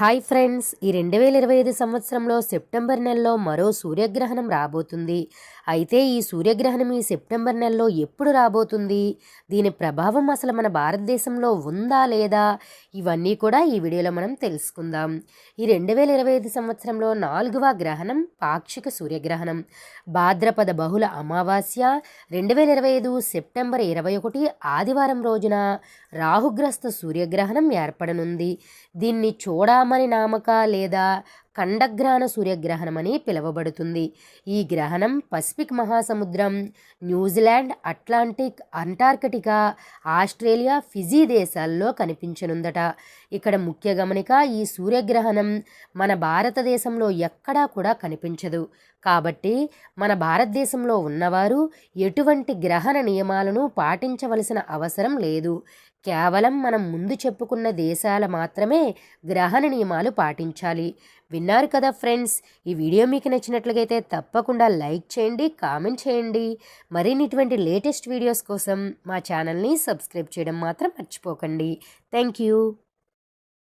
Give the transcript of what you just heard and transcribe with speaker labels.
Speaker 1: Hi friends ఈ రెండు వేల ఇరవై ఐదు సంవత్సరంలో సెప్టెంబర్ నెలలో మరో సూర్యగ్రహణం రాబోతుంది. అయితే ఈ సూర్యగ్రహణం ఈ సెప్టెంబర్ నెలలో ఎప్పుడు రాబోతుంది? దీని ప్రభావం అసలు మన భారతదేశంలో ఉందా లేదా? ఇవన్నీ కూడా ఈ వీడియోలో మనం తెలుసుకుందాం. ఈ రెండు వేల ఇరవై ఐదు సంవత్సరంలో నాలుగవ గ్రహణం పాక్షిక సూర్యగ్రహణం. భాద్రపద బహుళ అమావాస్య రెండు వేల ఇరవై ఐదు సెప్టెంబర్ ఇరవై ఒకటి ఆదివారం రోజున రాహుగ్రస్త సూర్యగ్రహణం ఏర్పడనుంది. దీన్ని చూడ నామక లేదా ఖండగ్రహణ సూర్యగ్రహణం అని పిలువబడుతుంది. ఈ గ్రహణం పసిఫిక్ మహాసముద్రం New Zealand Atlantic Antarctica Australia Fiji దేశాల్లో కనిపించనుందట. ఇక్కడ ముఖ్య గమనిక ఈ సూర్యగ్రహణం మన భారతదేశంలో ఎక్కడా కూడా కనిపించదు. కాబట్టి మన భారతదేశంలో ఉన్నవారు ఎటువంటి గ్రహణ నియమాలను పాటించవలసిన అవసరం లేదు. కేవలం మనం ముందు చెప్పుకున్న దేశాల మాత్రమే గ్రహణ నియమాలు పాటించాలి. విన్నారు కదా ఫ్రెండ్స్? ఈ వీడియో మీకు నచ్చినట్లయితే తప్పకుండా లైక్ చేయండి కామెంట్ చేయండి. మరిన్ని ఇటువంటి లేటెస్ట్ వీడియోస్ కోసం మా ఛానల్ని సబ్స్క్రైబ్ చేయడం మాత్రం మర్చిపోకండి. Thank you